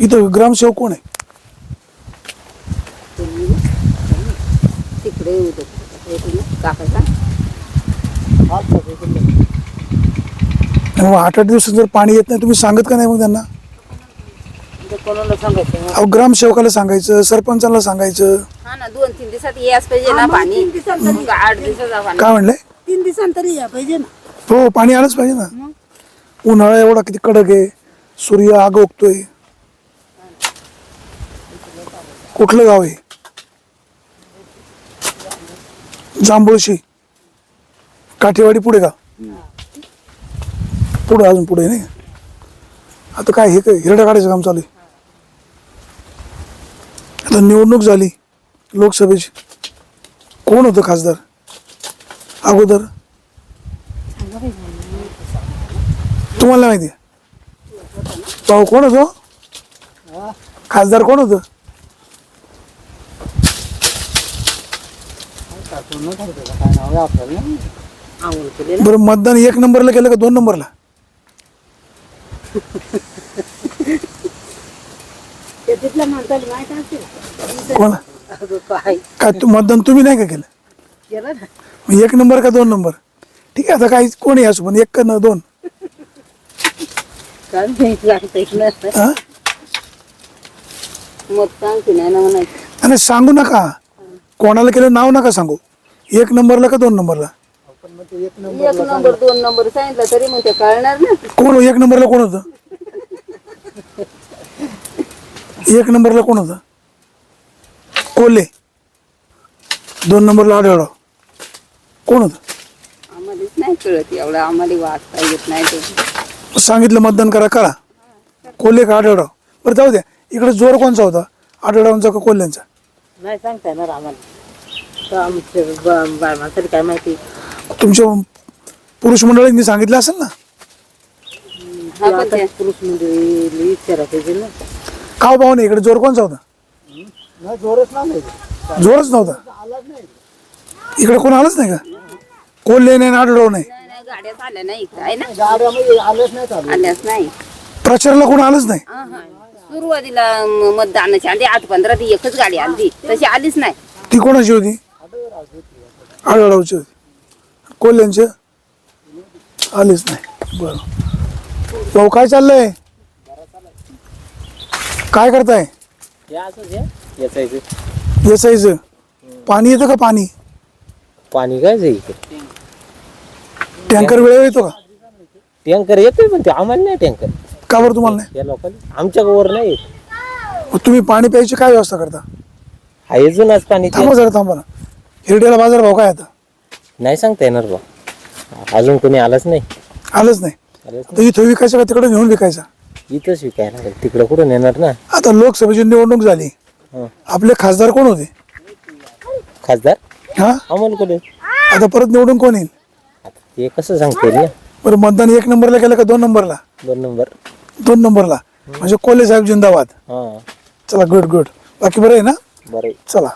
इथं ग्रामसेवक कोण आहे? तिकडे हे मग आठ आठ दिवसात जर पाणी येत नाही तुम्ही सांगत का नाही मग त्यांना? कोणाला सांगायचं? अहो ग्रामसेवकाला सांगायचं सरपंचाला सांगायचं. हा ना दोन तीन दिवसात याच पाहिजे ना पाणी. मग आठ दिवसाचा पाणी. काय म्हणलंय तीन दिवसांतरी या पाहिजे ना. हो पाणी आलंच पाहिजे ना. उन्हाळा एवढा किती कडक आहे. सूर्य आग ओकतोय. कुठलं गाव आहे? जांभुळशी. काठेवाडी पुढे का? पुढे अजून पुढे नाही. आता काय हे काय? हिरड्या काढायचं काम चालू आहे. आता निवडणूक झाली लोकसभेची. कोण होतं खासदार? अगोदर. तुम्हाला माहिती? भाऊ कोण होतो? खासदार कोण होतं? आंघोळ बरं मतदान एक नंबरला केलं का दोन नंबरला? ते तिथल्या माणसाला माहीत असेल कोण? अगं काय काय तू मतदान तुम्ही नाही का केलं? केलं ना मग एक नंबर का दोन नंबर? ठीक आहे आता काही कोणी असो पण एक का न दोन? काय माहीत लागतंय ना हा? मग सांगते नाही ना म्हणायचं. आणि सांगू नका. कोणाला केलं नाव नका सांगू. एक नंबरला का दोन नंबरला? एक नंबर दोन नंबर सांगितलं तरी मग ते कळणार ना. कोण एक नंबरला कोण होतं? एक नंबरला कोण होतं? कोल्हे. दोन नंबरला आढळराव. कोण होतं? आम्हालाच नाही कळत एवढं आम्हाला वाचता येत नाही ते. सांगितलं मतदान करा करा. कोल्हे का आढळराव? बरं जाऊ द्या. इकडे जोर कोणचा होता? आढळरावांचा का कोल्ह्यांचा? नाही सांगता येणार आम्हाला. बाळमासाठी काय माहिती? तुमच्या पुरुष मंडळींनी सांगितलं असेल ना? हा पण ते पुरुष विचारा पाहिजे ना का पाहुणे इकडे जोर कोणचा होता? जोरच नाही जोरच नव्हता? इकडे कोण आलंच नाही का? कोल्हे नाही आणि आढळराव नाही? नाही नाही आल्या नाही काय ना? गाड्यामध्ये आलंच नाही चालू. आल्याच नाही. प्रचाराला कोण आलंच नाही? हा, हा. सुरुवातीला म- मतदानाची आली आठ पंधरा ती एकच गाडी आली. तशी आलीच नाही. ती कोणाची होती? आढळरावची होती कोल्ह्यांची आलीच नाही. बरं. भाऊ काय चाललंय? काय करताय? याचायचं पाणी येतं का पाणी? पाणी काय जाईल टँकर वेळेवर येतो का? टँकर येतोय पण ते आम्हाला नाही टँकर. का बरं तुम्हाला नाही? या लोकांना. आमच्या वर नाही. येत. मग तुम्ही पाणी प्यायची काय व्यवस्था करता? आहे जुनाच पाणी ते. थांबा जरा थांबा ना. हिरड्याला बाजार भाव काय आता? नाही सांगता येणार बा. अजून कोणी आलाच नाही. आलंच नाही. आलंच इथं विकायचं का तिकडे नेऊन विकायचा? नाही इथंच विकायला लागेल. तिकडं कुठं नेणार ना? आता लोकसभेची निवडणूक झाली. हं. आपले खासदार कोण होते? खासदार? हा? अमोलकडे आता परत निवडून कोण येईल? आता ते कसं सांगता येईल ना? बरं मतदान एक नंबरला केलं का दोन नंबरला? दोन नंबर. दोन नंबरला. म्हणजे कोल्हे साहेब जिंदाबाद. हा. चला गुड गुड. बाकी बरं आहे ना? बरं. चला.